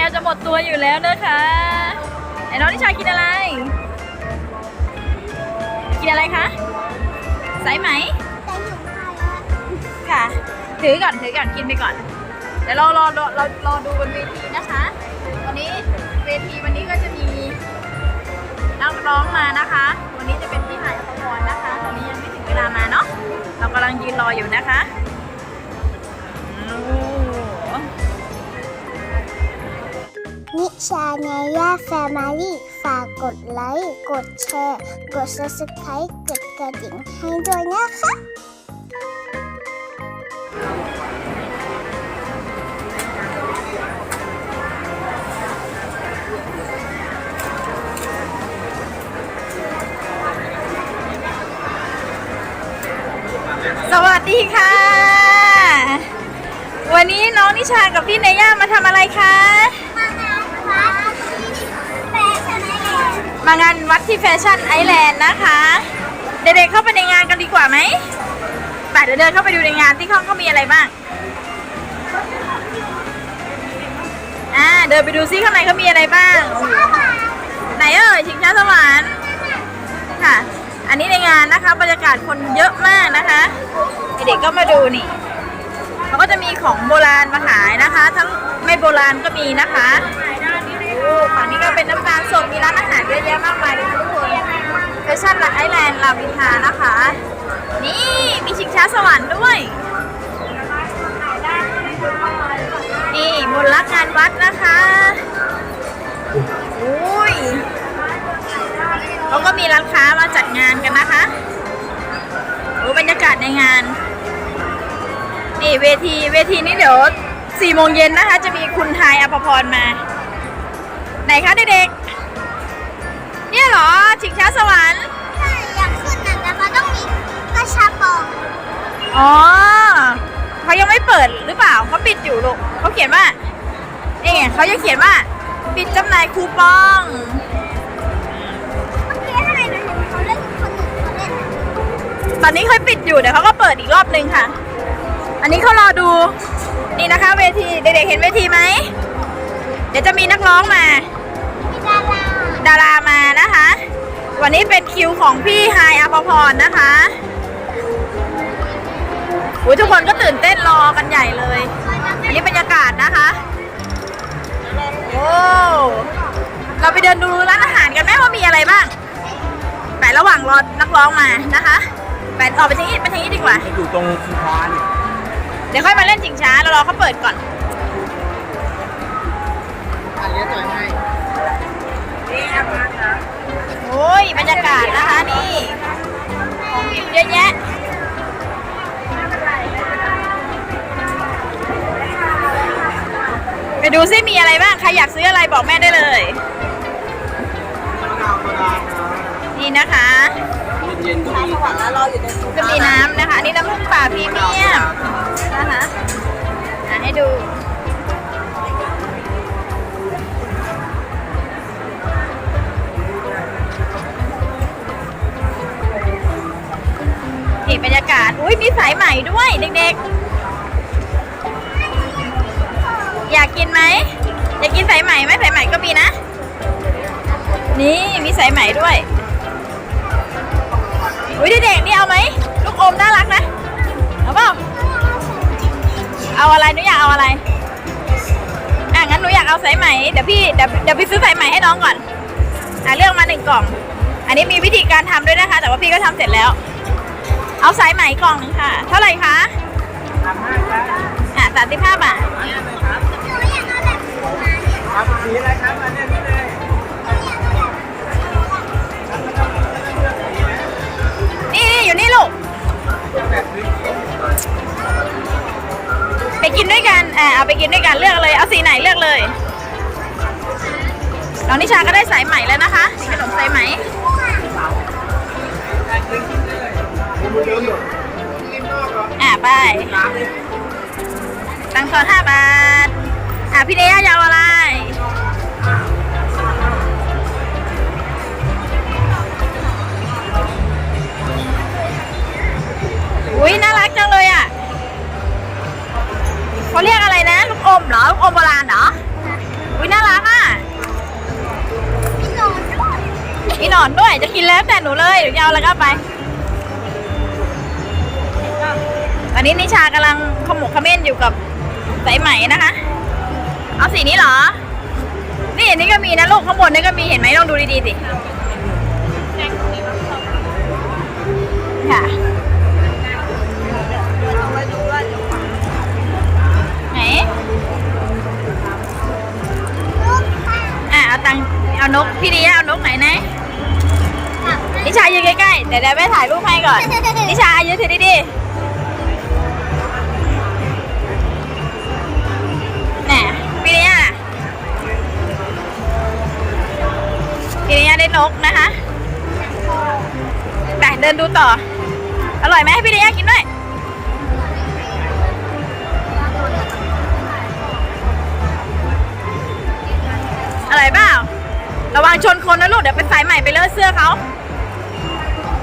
ก้วจะหมดตัวอยู่แล้วนะคะไอ้น้องนิชากินอะไร กินอะไรคะสายไหมค่ะ ถือก่อนถือก่อนกินไปก่อน เดี๋ยวเรารอรอเรารอดูบนเวทีนะคะวันนี้เวทีวันนี้ก็จะมีนักร้องมานะคะ วันนี้จะเป็นพี่หายอภพรนะคะ ตอนนี้ยังไม่ถึงเวลามาเนาะเรากำลังยืนรออยู่นะคะ นิชาเนย่าแฟมิลี่ฝากกดไลค์ กดแชร์ กด subscribe กดกระดิ่งให้ด้วยนะคะสวัสดีค่ะ วันนี้น้องนิชากับพี่เนย่ามาทำอะไรคะ มางานวัดที่แฟชั่นไอแลนด์นะคะ เด็กๆเข้าไปในงานกันดีกว่าไหมไปเดี๋ยวเดินเข้าไปดูในงานที่เขาเขามีอะไรบ้าง อ่าเดินไปดูซิข้างในเขามีอะไรบ้าง ไหนเอ่ยชิงช้าสวรรค์ค่ะ อันนี้ในงานนะคะบรรยากาศคนเยอะมากนะคะ เด็กๆก็มาดูนี่เขาก็จะมีของโบราณมาขายนะคะ ทั้งไม่โบราณก็มีนะคะ ฝั่งนี้ก็เป็นน้ำตาลสดมีร้านอาหารเยอะแยะมากมายเลยทุกคนแฟชั่นไอแลนด์ลาวินทานะคะ นี่มีชิงช้าสวรรค์ด้วย นี่มนต์รักงานวัดนะคะอุ้ยเขาก็มีร้านค้ามาจัดงานกันนะคะโอ้บรรยากาศในงาน นี่เวทีเวทีนี้เดี๋ยวสี่โมงเย็นนะคะ จะมีคุณทายอภพรมา ไหนคะเด็กๆ เนี่ยเหรอ ชิงช้าสวรรค์อยากขึ้นน่ะแต่มันต้องมีกระชับปองอ๋อเขายังไม่เปิดหรือเปล่าเขาปิดอยู่ลูกเขาเขียนว่านี่ไงเขาจะเขียนว่า ปิดจำหน่ายคูปอง เมื่อกี้ข้างในหนูเห็นเขาเล่นคนอื่นเขาเล่นตอนนี้เขาปิดอยู่เดี๋ยวเขาก็เปิดอีกรอบนึงค่ะ อันนี้เขารอดู นี่นะคะ เวทีเด็กๆเห็นเวทีไหม เดี๋ยวจะมีนักร้องมามีดารา ดารามานะคะ วันนี้เป็นคิวของพี่ไฮายอภพรนะคะอุยทุกคนก็ตื่นเต้นรอกันใหญ่เลย อันนี้บรรยากาศนะคะโอ้เราไปเดินดูร้านอาหารกันไหมว่ามีอะไรบ้างไประหว่างรอนักร้องมานะคะไปออกไปทางนี้ไปทางนี้ดีกว่า อยู่ตรงสะพานเดี๋ยวค่อยมาเล่นจิงช้าเรารอเขาเปิดก่อนอันนี้ต่อยให้ โอ้ยบรรยากาศนะคะนี่ของกินเยอะแยะไปดูซิมีอะไรบ้าง ใครอยากซื้ออะไรบอกแม่ได้เลย นี่นะคะเย็นๆก็มีครับก็มีน้ำนะคะ อันนี่น้ำผึ้งป่าพรีเมียมนะคะอะให้ดู บรรยากาศ อุ้ยมีสายใหม่ด้วยเด็กๆ อยากกินไหม อยากกินสายใหม่ไหมสายใหม่ก็มีนะ นี่มีสายใหม่ด้วย อุ้ยเด็กๆนี่เอาไหมลูกอมน่ารักนะ เอาเปล่าเอาอะไรหนูอยากเอาอะไร อะงั้นหนูอยากเอาสายไหม่ เดี๋ยวพี่เดี๋ยวเดี๋ยวพี่ซื้อสายไหม่ให้น้องก่อน อะเลือกมาหนึ่งกล่อง อันนี้มีวิธีการทำด้วยนะคะ แต่ว่าพี่ก็ทำเสร็จแล้ว เอาสายไหมกล่องหนึงค่ะ เท่าไหร่คะอะสามสิบห้าบาทหนูอยากเอามาเนี่ยครับสีอะไรครับอันนี้นี่เลยนี่นี่อยู่นี่ลูก ไปกินด้วยกัน อ่าเอาไปกินด้วยกันเลือกเลย เอาสีไหนเลือกเลย น้องนิชาก็ได้สายไหมแล้วนะคะนี่ขนมสายไหม อ่าไป ตังค์ทอนห้าบาท อ่าพี่เดียยาวอะไร อุ้ยน่ารักจังเลยอะเขาเรียกอะไรนะ ลูกอมเหรอ ลูกอมโบราณเหรอ อุ้ยน่ารักอะพี่นอนด้วยมีหนอนด้วย จะกินแล้วแต่หนูเลยเดี๋ยวจะเอาแล้วก็ไป อนนี้นิชากำลังขมุกเขม้นอยู่กับสายไหมนะคะ เอาสีนี้เหรอ นี่อันนี้ก็มีนะลูกข้างบนนี่ก็มีเห็นไหมลองดูดีๆสิค่ะไหนลูกค่ะอะเอาตังค์เอานกพี่ดีเอานกไหนไหนค่ะนิชายืนใกล้ๆเดี๋ยวเดี๋ยวแม่ถ่ายรูปให้ก่อน นิชายืนถือดีๆ นกนะคะไปเดินดูต่อ อร่อยไหมให้พี่ดีกินด้วยอร่อยเปล่าระวังชนคนนะลูกเดี๋ยวเป็นสายใหม่ไปเลอะเสื้อเขา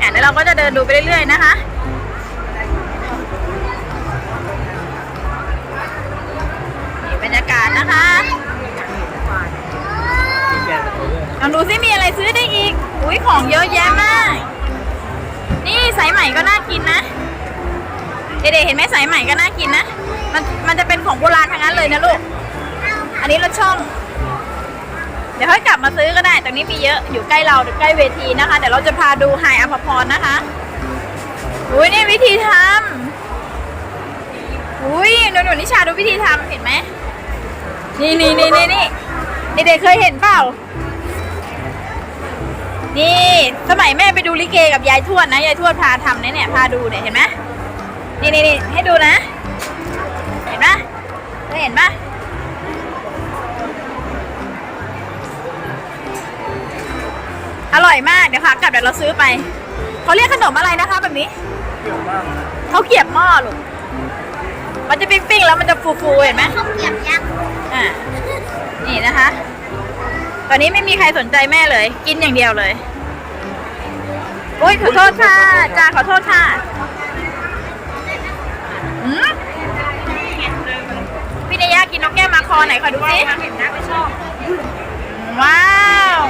อะเดี๋ยวเราก็จะเดินดูไปเรื่อยๆนะคะนี่บรรยากาศนะคะ ลองดูซิมีอะไรซื้อได้อีก อุ้ยของเยอะแยะมาก นี่สายใหม่ก็น่ากินนะ เด็กๆเห็นไหมสายใหม่ก็น่ากินนะ มันมันจะเป็นของโบราณทั้งนั้นเลยนะลูก อันนี้รถช่อง เดี๋ยวค่อยกลับมาซื้อก็ได้ ตรงนี้มีเยอะ อยู่ใกล้เราใกล้เวทีนะคะ เดี๋ยวเราจะพาดูไฮอภพรนะคะ อุ้ยนี่วิธีทำอุ้ยหนูหนูนิชาดูวิธีทำเห็นไหมนี่นี่นี่นี่นี่เด็กๆเคยเห็นเปล่า นี่สมัยแม่ไปดูลิเกกับยายทวดนะยายทวดพาทำเนี่ยเนี่ยพาดูเนี่ยเห็นไหมนี่นี่นี่ให้ดูนะ เห็นปะเคยเห็นปะอร่อยมากเดี๋ยวค่ะกลับเดี๋ยวเราซื้อไปเขาเรียกขนมอะไรนะคะแบบนี้เขาเกรียบหม้อลูกมันจะปิ้งๆแล้วมันจะฟูๆเห็นไหมข้าวเกรียบยักษ์อ่านี่นะคะ ตอนนี้ไม่มีใครสนใจแม่เลย กินอย่างเดียวเลยอุ้ยขอโทษค่ะจ้าขอโทษค่ะอืมพี่เนย่ากินนกแก้วมาคอไหนขอดูสิว้าว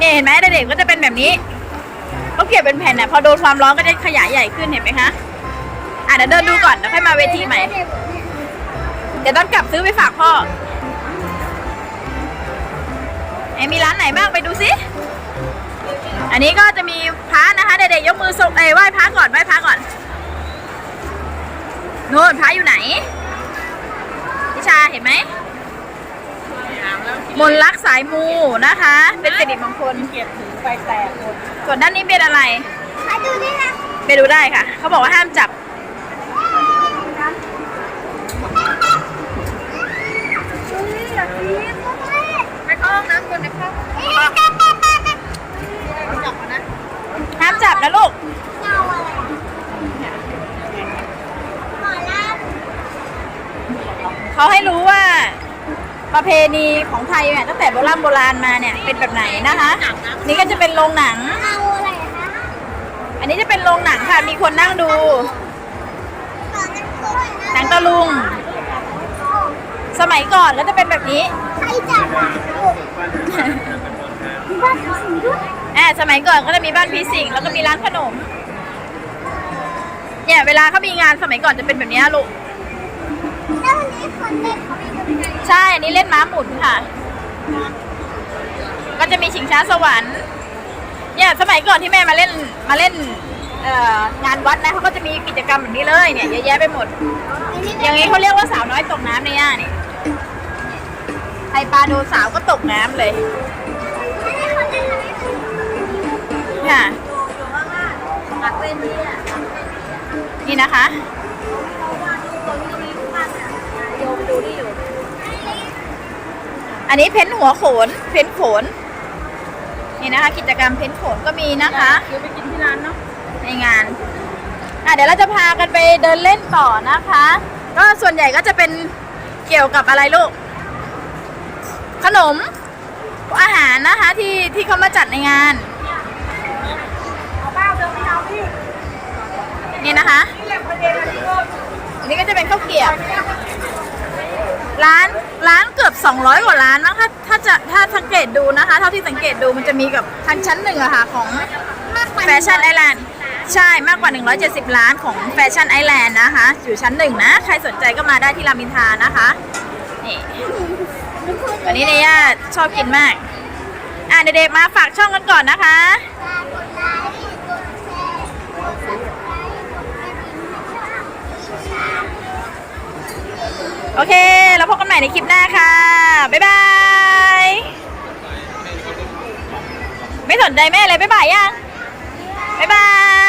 นี่เห็นไหมเด็กๆก็จะเป็นแบบนี้เขาเก็บเป็นแผ่นน่ะพอโดนความร้อนก็จะขยายใหญ่ขึ้นเห็นไหมคะอะเดี๋ยวเดินดูก่อนเดี๋ยวค่อยมาเวทีใหม่เดี๋ยวต้องกลับซื้อไปฝากพ่อ เอยมีร้านไหนบ้างไปดูสิอันนี้ก็จะมีพระนะคะเด็กๆยกมือส่งเอ้ยไหว้พระก่อนไหว้พระก่อนนู่นพระอยู่ไหนพิชาเห็นไหมมนต์รักสายมูนะคะ เป็นสิริมงคลเกียรติถือไฟแตกหมดส่วนด้านนี้เป็นอะไรมาดูนี่นะไปดูได้ค่ะ เขาบอกว่าห้ามจับ ดูนี่อยากกิน ไปเข้าห้ องน้ำคนในห้องจับมานะห้ามจับนะลูกเงาอะไรหมอลเขาให้รู้ว่า ประเพณีของไทยเนี่ยตั้งแต่โบราณโบราณมาเนี่ยเป็นแบบไหนนะคะ นี่ก็จะเป็นโรงหนังำเงาอะไรคะอันนี้จะเป็นโรงหนังค่ะ มีคนนั่งดู หนังตะลุง สมัยก่อนก็จะเป็นแบบนี้ ใครจับอะลูกมีบ้านผีสิ งด้วยอ่าสมัยก่อนก็จะมีบ้านผีสิงแล้วก็มีร้านขนม เนี่ยเวลาเขามีงานสมัยก่อนจะเป็นแบบนี้ลูกแล้ววันนี้คนเล่นเขาไม่ดูไงใช่อันนี้เล่นม้าหมุนค่ะ ก็จะมีชิงช้าสวรรค์ เนี่ยสมัยก่อนที่แม่มาเล่นมาเล่นเอ่องานวัดนะเขาก็จะมีกิจกรรมแบบนี้เลยเนี่ยเยอะแยะไปหมด อย่างนี้เขาเรียกว่าสาวน้อยตกน้ำในย่าเนี่ยใค รปลาโดนสาวก็ตกน้ำเลยไม่ได้คนเล่นอะไรเลยค่ะตักเล่นนี่อะนี่นะคะคนที่มีภาพอะโยมดูนี่อยู่อันนี้เพ้นหัวโขน เพ้นโขน นี่นะคะ กิจกรรมเพ้นโขนก็มีนะคะเดี๋ยวไปกินที่ร้านเนาะ ในงาน อะเดี๋ยวเราจะพากันไปเดินเล่นต่อนะคะ ก็ส่วนใหญ่ก็จะเป็นเกี่ยวกับอะไรลูก ขนม อาหารนะคะที่ที่เขามาจัดในงานเอาเป้าเดินไปเอาพี่นี่นะคะนี่แหละประเด็นอันนี้ก็จะเป็นข้าวเกรี๊ยวร้านร้านเกิด200 กว่าร้านมั้งถ้าถ้าจะถ้าสังเกตดูนะคะ เท่าที่สังเกตดูมันจะมีกับทางชั้นหนึ่งอะค่ะของแฟชั่นไอแลนด์ใช่มากกว่า 170 ล้านของแฟชั่นไอแลนด์นะคะ อยู่ชั้นหนึ่งนะ ใครสนใจก็มาได้ที่รามินทานะคะ นี่ วันนี้เนย่าชอบกินมาก อะเด็กๆมาฝากช่องกันก่อนนะคะ โอเค แล้วพบกันใหม่ในคลิปหน้าค่ะ บ๊ายบาย ไม่สนใจแม่เลยบ๊ายบายยัง บ๊ายบาย